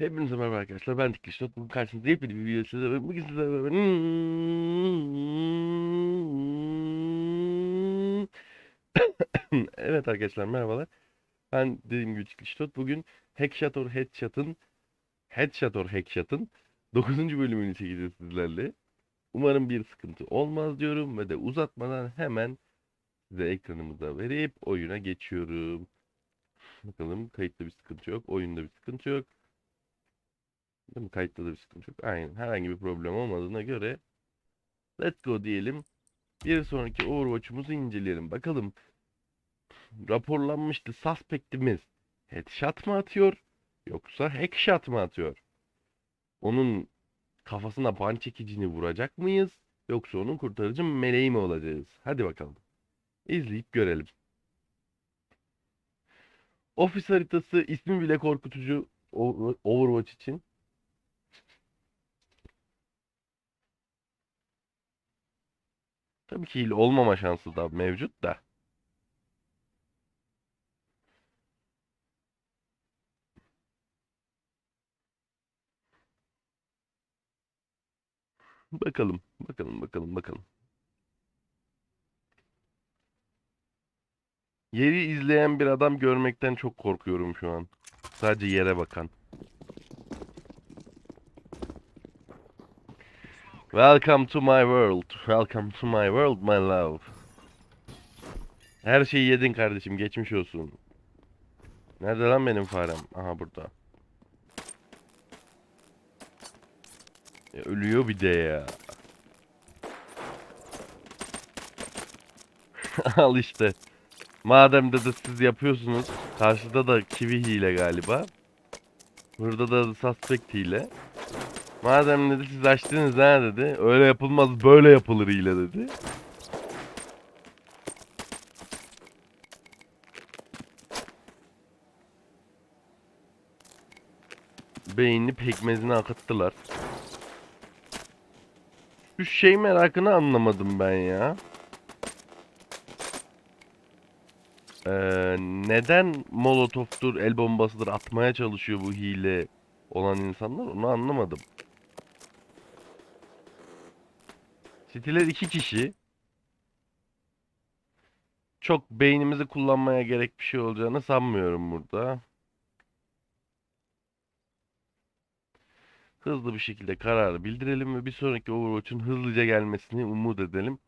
Hepinize merhaba arkadaşlar. Ben Dikliş Not. Bugün karşınızda yepyeni bir video sizlerle. Bugün beraber... Evet arkadaşlar merhabalar. Ben dediğim gibi Dikliş Not. Bugün Hackshot or Headshot'ın Headshot or Hackshot'ın 9. bölümünü çekeceğiz sizlerle. Umarım bir sıkıntı olmaz diyorum ve de uzatmadan hemen size ekranımıza verip oyuna geçiyorum. Bakalım kayıtta bir sıkıntı yok. Oyunda bir sıkıntı yok. Değil mi? Kayıtta da bir sıkıntı yok. Aynen. Herhangi bir problem olmadığına göre let's go diyelim. Bir sonraki Overwatch'umuzu inceleyelim. Bakalım raporlanmıştı suspect'imiz headshot mı atıyor yoksa hackshot mı atıyor? Onun kafasına ban çekicini vuracak mıyız yoksa onun kurtarıcı meleği mi olacağız? Hadi bakalım. İzleyip görelim. Ofis haritası ismi bile korkutucu Over- Overwatch için. Tabii ki hile olmama şansı da mevcut da. Bakalım, bakalım, bakalım, bakalım. Yeri izleyen bir adam görmekten çok korkuyorum şu an. Sadece yere bakan. Welcome to my world. Welcome to my world, my love. Her şeyi yedin kardeşim, geçmiş olsun. Nerede lan benim farem? Aha burada. Ya ölüyor bir de ya. Al işte. Madem de, de siz yapıyorsunuz. Karşıda da kivi hile galiba. Burada da suspect hile. Madem dedi siz açtınız ha dedi. Öyle yapılmaz böyle yapılır hile dedi. Beynini pekmezine akıttılar. Şu şey merakını anlamadım ben ya. Ee, neden molotoftur, el bombasıdır atmaya çalışıyor bu hile olan insanlar onu anlamadım. City'ler iki kişi. Çok beynimizi kullanmaya gerek bir şey olacağını sanmıyorum burada. Hızlı bir şekilde kararı bildirelim ve bir sonraki Overwatch'un hızlıca gelmesini umut edelim.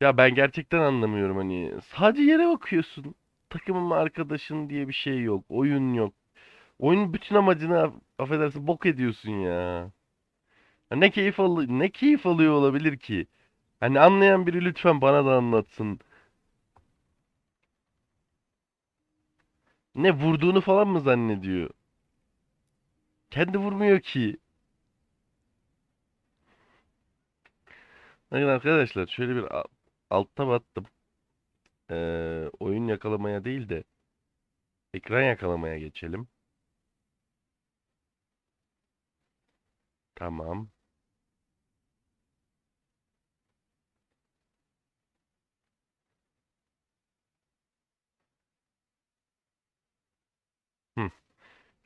Ya ben gerçekten anlamıyorum hani sadece yere bakıyorsun. Takımın arkadaşın diye bir şey yok. Oyun yok. Oyunun bütün amacını af- affedersin bok ediyorsun ya. Ne keyif al ne keyif alıyor olabilir ki? Hani anlayan biri lütfen bana da anlatsın. Ne vurduğunu falan mı zannediyor? Kendi vurmuyor ki. Bakın arkadaşlar şöyle bir altta battım. Ee, oyun yakalamaya değil de ekran yakalamaya geçelim. Tamam.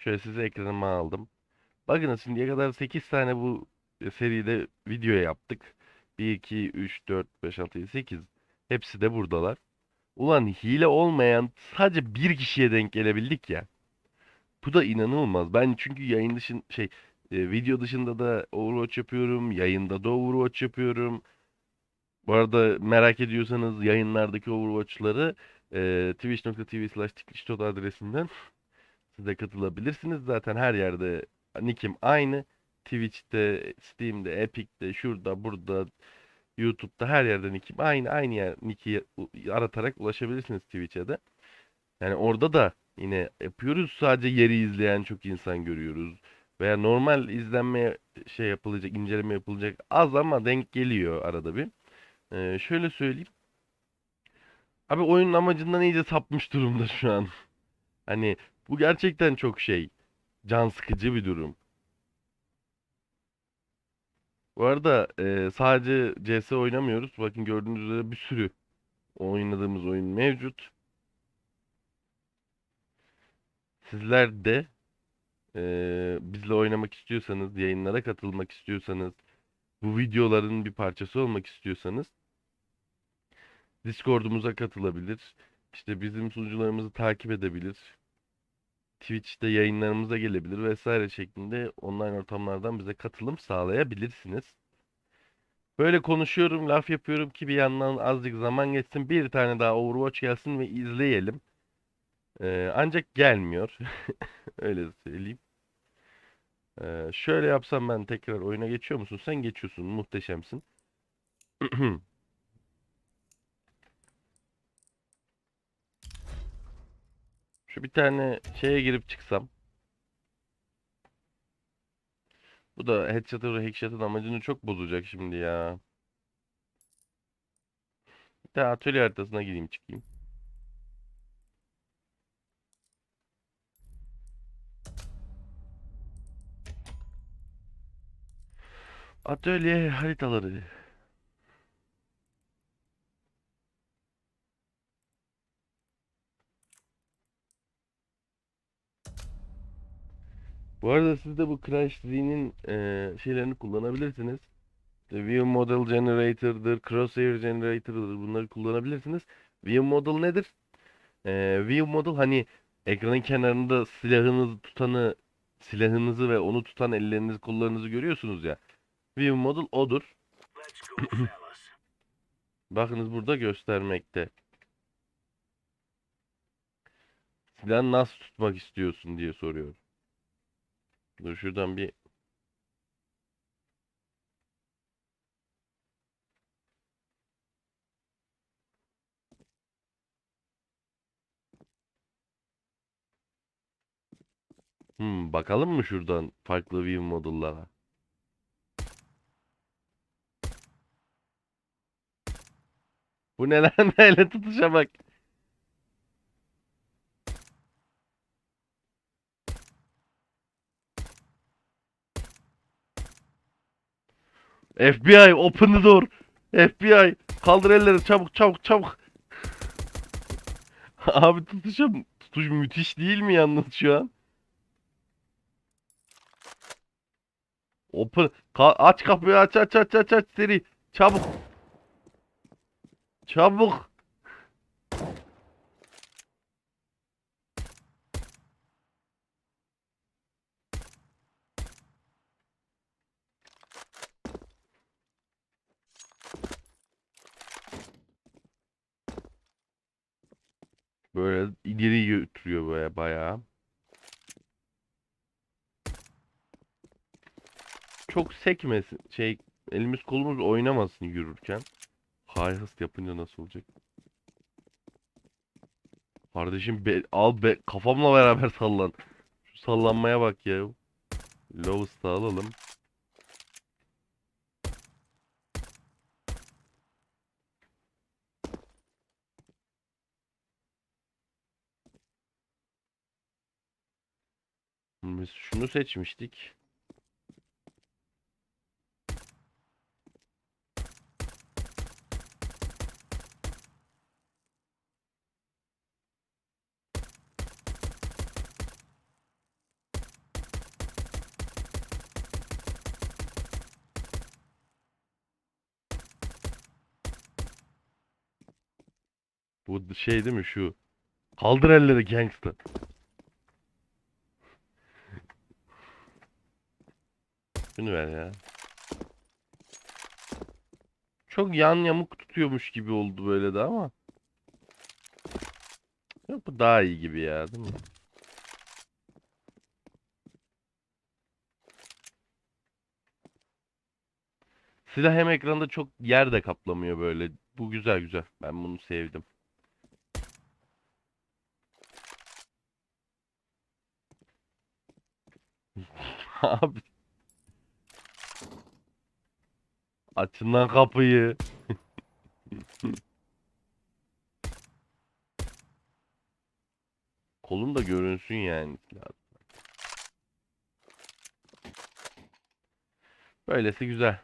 Şöyle size ekranıma aldım. Bakın şimdiye kadar 8 tane bu seride video yaptık. 1, 2, 3, 4, 5, 6, 7, 8. Hepsi de buradalar. Ulan hile olmayan sadece bir kişiye denk gelebildik ya. Bu da inanılmaz. Ben çünkü yayın dışın şey e, video dışında da Overwatch yapıyorum. Yayında da Overwatch yapıyorum. Bu arada merak ediyorsanız yayınlardaki Overwatch'ları e, twitch.tv slash adresinden siz de katılabilirsiniz. Zaten her yerde nickim aynı. Twitch'te, Steam'de, Epic'te, şurada, burada, YouTube'da her yerde nickim aynı. Aynı yer nick'i aratarak ulaşabilirsiniz Twitch'e de. Yani orada da yine yapıyoruz. Sadece yeri izleyen çok insan görüyoruz. Veya normal izlenmeye şey yapılacak, inceleme yapılacak az ama denk geliyor arada bir. Ee, şöyle söyleyeyim. Abi oyunun amacından iyice sapmış durumda şu an. Hani bu gerçekten çok şey. Can sıkıcı bir durum. Bu arada e, sadece CS oynamıyoruz. Bakın gördüğünüz üzere bir sürü oynadığımız oyun mevcut. Sizler de Ee, bizle oynamak istiyorsanız, yayınlara katılmak istiyorsanız, bu videoların bir parçası olmak istiyorsanız Discord'umuza katılabilir. İşte bizim sunucularımızı takip edebilir. Twitch'te yayınlarımıza gelebilir vesaire şeklinde online ortamlardan bize katılım sağlayabilirsiniz. Böyle konuşuyorum, laf yapıyorum ki bir yandan azıcık zaman geçsin, bir tane daha Overwatch gelsin ve izleyelim. Ee, ancak gelmiyor. Öyle söyleyeyim. Ee, şöyle yapsam ben tekrar oyuna geçiyor musun? Sen geçiyorsun. Muhteşemsin. Şu bir tane şeye girip çıksam. Bu da headshot'ı ve amacını çok bozacak şimdi ya. Bir tane atölye haritasına gireyim çıkayım. Atölye haritaları. Bu arada siz de bu CrashZ'nin eee şeylerini kullanabilirsiniz. İşte View Model Generator'dır, Crosshair Generator'dır bunları kullanabilirsiniz. View Model nedir? Eee View Model hani ekranın kenarında silahınızı tutanı, silahınızı ve onu tutan ellerinizi, kollarınızı görüyorsunuz ya. View Model odur. Bakınız burada göstermekte. Silahı nasıl tutmak istiyorsun diye soruyor. Dur şuradan bir Hmm, bakalım mı şuradan farklı view model'lara? Bu ne lan böyle tutuşa bak. FBI open the door. FBI kaldır elleri çabuk çabuk çabuk. Abi tutuşa tutuş müthiş değil mi yalnız şu an? Open Ka- aç kapıyı aç aç aç aç aç seri çabuk. Çabuk. Böyle ileri götürüyor böyle bayağı. Çok sekmesin. Şey elimiz kolumuz oynamasın yürürken. High hız yapınca nasıl olacak? Kardeşim be, al be kafamla beraber sallan. Şu sallanmaya bak ya. Lowest'ı alalım. Biz şunu seçmiştik. Bu şey değil mi şu? Kaldır elleri gangsta. Şunu ver ya. Çok yan yamuk tutuyormuş gibi oldu böyle de ama. Yok bu daha iyi gibi ya değil mi? Silah hem ekranda çok yer de kaplamıyor böyle. Bu güzel güzel. Ben bunu sevdim. Abi. Açın lan kapıyı. Kolun da görünsün yani. Böylesi güzel.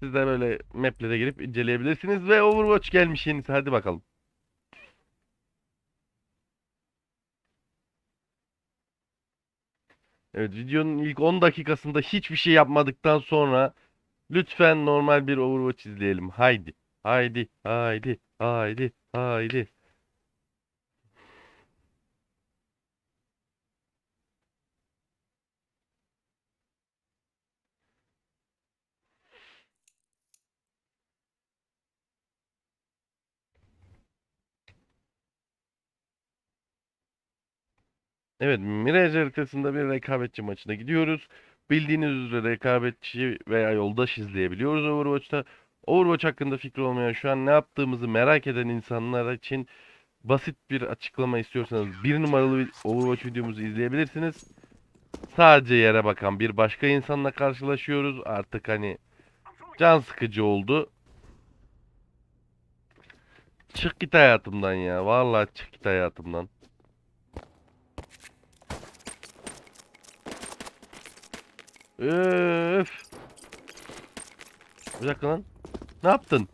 Siz de böyle maplere girip inceleyebilirsiniz ve Overwatch gelmiş yenisi. Hadi bakalım. Evet videonun ilk 10 dakikasında hiçbir şey yapmadıktan sonra lütfen normal bir Overwatch izleyelim. Haydi. Haydi. Haydi. Haydi. Haydi. Evet, Mirage haritasında bir rekabetçi maçına gidiyoruz. Bildiğiniz üzere rekabetçi veya yoldaş izleyebiliyoruz Overwatch'ta. Overwatch hakkında fikri olmayan, şu an ne yaptığımızı merak eden insanlar için basit bir açıklama istiyorsanız bir numaralı Overwatch videomuzu izleyebilirsiniz. Sadece yere bakan bir başka insanla karşılaşıyoruz. Artık hani can sıkıcı oldu. Çık git hayatımdan ya. Vallahi çık git hayatımdan. Öf. Bir dakika lan. Ne yaptın?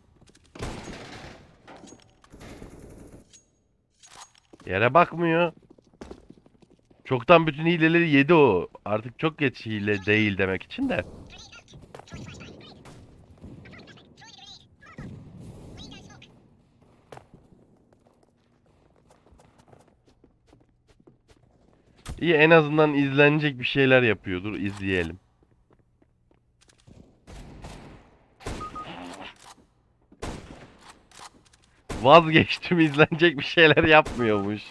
Yere bakmıyor. Çoktan bütün hileleri yedi o. Artık çok geç hile değil demek için de. İyi en azından izlenecek bir şeyler yapıyordur. izleyelim. Vazgeçtim izlenecek bir şeyler yapmıyormuş.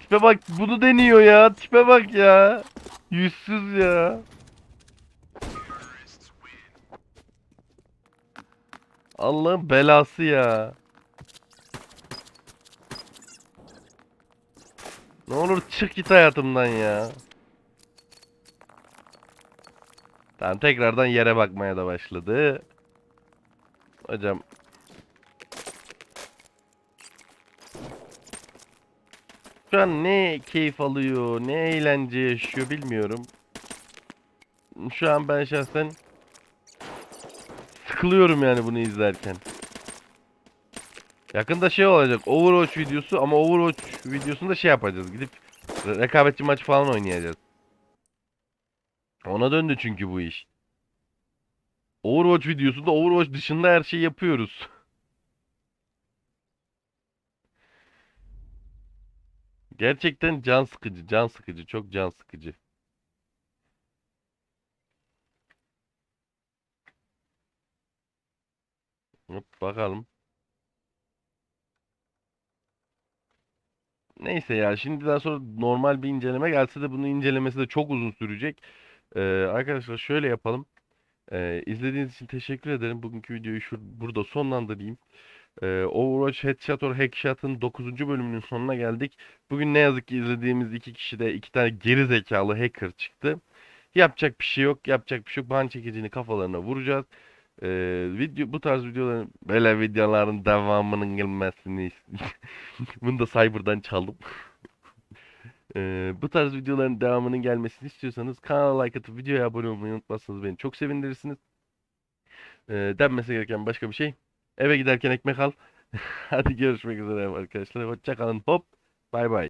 Tipe bak bunu deniyor ya. Tipe bak ya. Yüzsüz ya. Allah'ın belası ya. Ne olur çık git hayatımdan ya. Tamam tekrardan yere bakmaya da başladı. Hocam. Şu an ne keyif alıyor, ne eğlence yaşıyor bilmiyorum. Şu an ben şahsen sıkılıyorum yani bunu izlerken. Yakında şey olacak Overwatch videosu ama Overwatch videosunda şey yapacağız gidip rekabetçi maç falan oynayacağız. Ona döndü çünkü bu iş. Overwatch videosunda Overwatch dışında her şeyi yapıyoruz. Gerçekten can sıkıcı, can sıkıcı, çok can sıkıcı. Hop, bakalım. Neyse ya şimdi daha sonra normal bir inceleme gelse de bunun incelemesi de çok uzun sürecek. Ee, arkadaşlar şöyle yapalım. Ee, izlediğiniz için teşekkür ederim. Bugünkü videoyu şu burada sonlandırayım. Ee, Overwatch Headshot or Hackshot'ın 9. bölümünün sonuna geldik. Bugün ne yazık ki izlediğimiz iki kişide iki tane geri zekalı hacker çıktı. Yapacak bir şey yok. Yapacak bir şey yok. Ban çekicini kafalarına vuracağız. Ee, video bu tarz videoların böyle videoların devamının gelmesini bunu da Cyber'dan çaldım. Ee, bu tarz videoların devamının gelmesini istiyorsanız kanala like atıp videoya abone olmayı unutmazsanız beni çok sevindirirsiniz. Ee, denmesi gereken başka bir şey. Eve giderken ekmek al. Hadi görüşmek üzere arkadaşlar. Hoşça kalın. Hop. Bay bay.